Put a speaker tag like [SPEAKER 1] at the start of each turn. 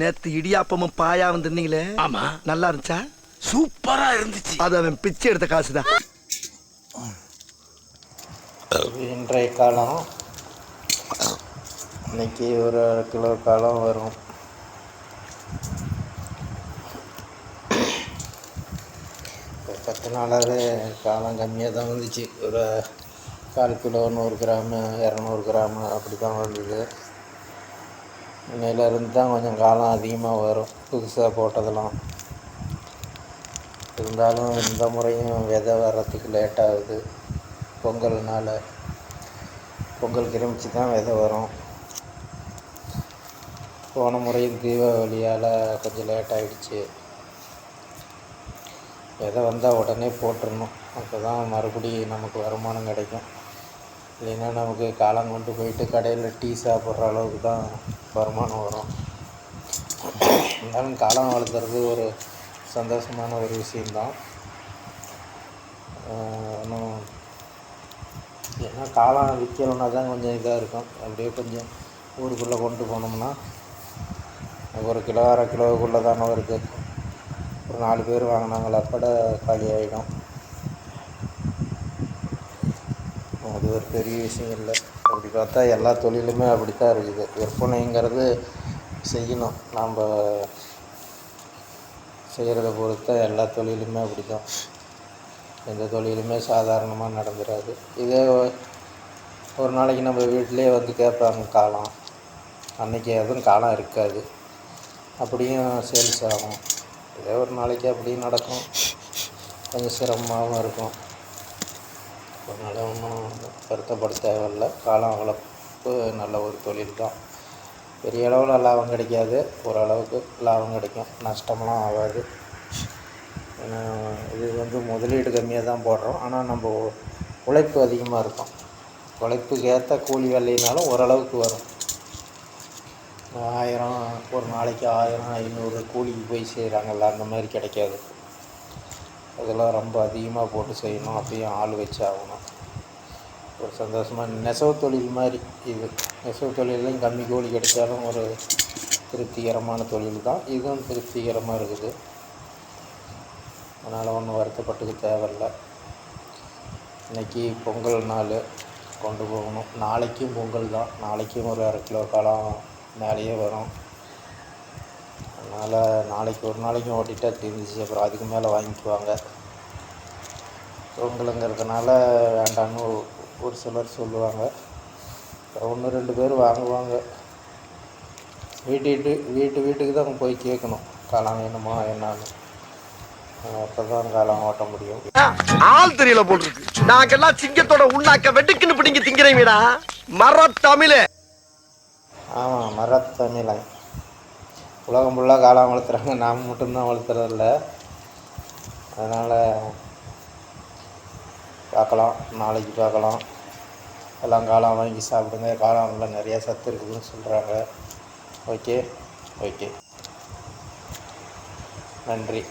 [SPEAKER 1] நேத்து இடியாப்பமும் பாயா வந்துருந்தீங்களே
[SPEAKER 2] ஆமா.
[SPEAKER 1] நல்லா இருந்துச்சா?
[SPEAKER 2] சூப்பரா இருந்துச்சு.
[SPEAKER 1] அது அவன் பிச்சை எடுத்த காசுதான்
[SPEAKER 3] இன்றைய காலம் இன்னைக்கு ஒரு கிலோ காலம் வரும். பத்து நாளாகவே காலம் கம்மியாக தான் வந்துச்சு. ஒரு கால் கிலோ நூறு கிராமு இரநூறு கிராமு அப்படி தான் வந்தது. இன்னையிலேருந்து தான் கொஞ்சம் காலம் அதிகமாக வரும். புதுசாக போட்டதெல்லாம். இருந்தாலும் இந்த முறையும் விதை வர்றதுக்கு லேட் ஆகுது. பொங்கல் கிரமிச்சு தான் விதை வரும். போன முறையும் தீபாவளியால் கொஞ்சம் லேட் ஆகிடுச்சு விதை வந்தால் உடனே போட்டுடணும் அப்போ தான் மறுபடியும் நமக்கு வருமானம் கிடைக்கும். இல்லைன்னா நமக்கு காலம் கொண்டு போயிட்டு கடையில் டீ சாப்பிட்ற அளவுக்கு தான் வருமானம் வரும். இருந்தாலும் காலம் வளர்த்துறது ஒரு சந்தோஷமான ஒரு விஷயந்தான் ஆஹ் இன்னும் ஏன்னா காளான் விற்கலன்னா தான் கொஞ்சம் இதாக இருக்கும். அப்படியே கொஞ்சம் ஊருக்குள்ளே கொண்டு போனோம்னா ஒரு கிலோ அரை கிலோவுக்குள்ளே தானே இருக்குது ஒரு நாலு பேர் வாங்கினாங்களா கூட காலி ஆகிடும் அது ஒரு பெரிய விஷயம் இல்லை. அப்படி பார்த்தா எல்லா தொழிலுமே அப்படி தான் இருக்குது. விற்பனைங்கிறது செய்யணும். நாம் செய்கிறத பொறுத்த எல்லா தொழிலுமே அப்படி தான் எந்த தொழிலுமே சாதாரணமாக நடந்துடாது இதே ஒரு நாளைக்கு நம்ம வீட்டிலே வந்து கேட்பாங்க காலம் அன்றைக்கி எதுவும் காலம் இருக்காது. அப்படியும் சேல்ஸ் ஆகும். இதே ஒரு நாளைக்கு அப்படியும் நடக்கும். கொஞ்சம் சிரமமாகவும் இருக்கும். அதனால் ஒன்றும் வருத்தப்பட தேவையில்லை. காலம் வளர்ப்பு நல்ல ஒரு தொழில் தான். பெரிய அளவில் லாபம் கிடைக்காது. ஓரளவுக்கு லாபம் கிடைக்கும். நஷ்டமெல்லாம் ஆகாது. ஏன்னா இது வந்து முதலீடு கம்மியாக தான் போடுறோம். ஆனால் நம்ம உழைப்பு அதிகமாக இருக்கும். உழைப்புக்கு ஏற்ற கூலி வேலைனாலும் ஓரளவுக்கு வரும். ஆயிரம் ஒரு நாளைக்கு ஆயிரம் ஐநூறு கூலிக்கு போய் செய்கிறாங்கல்ல அந்த மாதிரி கிடைக்காது. அதெல்லாம் ரொம்ப அதிகமாக போட்டு செய்யணும் அப்பயும் ஆள் வச்சு ஆகணும். ஒரு சந்தோஷமாக நெசவு தொழில் மாதிரி இது. நெசவு தொழிலையும் கம்மி கூலி கிடைச்சாலும் ஒரு திருப்திகரமான தொழில் தான். இதுவும் திருப்திகரமாக இருக்குது. அதனால் ஒன்றும் வருத்தப்பட்டுக்க தேவையில்லை. இன்னைக்கு பொங்கல் நாள் கொண்டு போகணும். நாளைக்கும் பொங்கல் தான். நாளைக்கும் ஒரு அரை கிலோ காலம் மேலேயே வரும். அதனால் நாளைக்கு ஒரு நாளைக்கும் ஓட்டிட்டா தீர்ந்துச்சு அப்புறம் அதுக்கு மேலே வாங்கிக்குவாங்க. பொங்கலுங்கிறதுனால வேண்டான்னு ஒரு சிலர் சொல்லுவாங்க. ஒன்று ரெண்டு பேர் வாங்குவாங்க. வீட்டு வீட்டு வீட்டு வீட்டுக்கு தான் போய் கேட்கணும் காலம் வேணுமா என்னன்னு. அப்போ தான் காலம் ஓட்ட முடியும்.
[SPEAKER 1] ஆள் தெரியல போட்டுருக்கு நாங்கெல்லாம் சிங்கத்தோட உண்ணாக்க வெட்டுக்குன்னு பிடிங்க திங்கிறீங்கடா மர தமிழே
[SPEAKER 3] ஆமாம் மரத்தமிழன் உலகம் ஃபுல்லாக காளான் வளர்த்துறாங்க. நாம் மட்டும்தான் வளர்த்துறதில்ல. அதனால் பார்க்கலாம். நாளைக்கு பார்க்கலாம். எல்லாம் காளான் வாங்கி சாப்பிடுங்க. காளான்ல நிறையா சத்து இருக்குதுன்னு சொல்கிறாங்க ஓகே ஓகே நன்றி.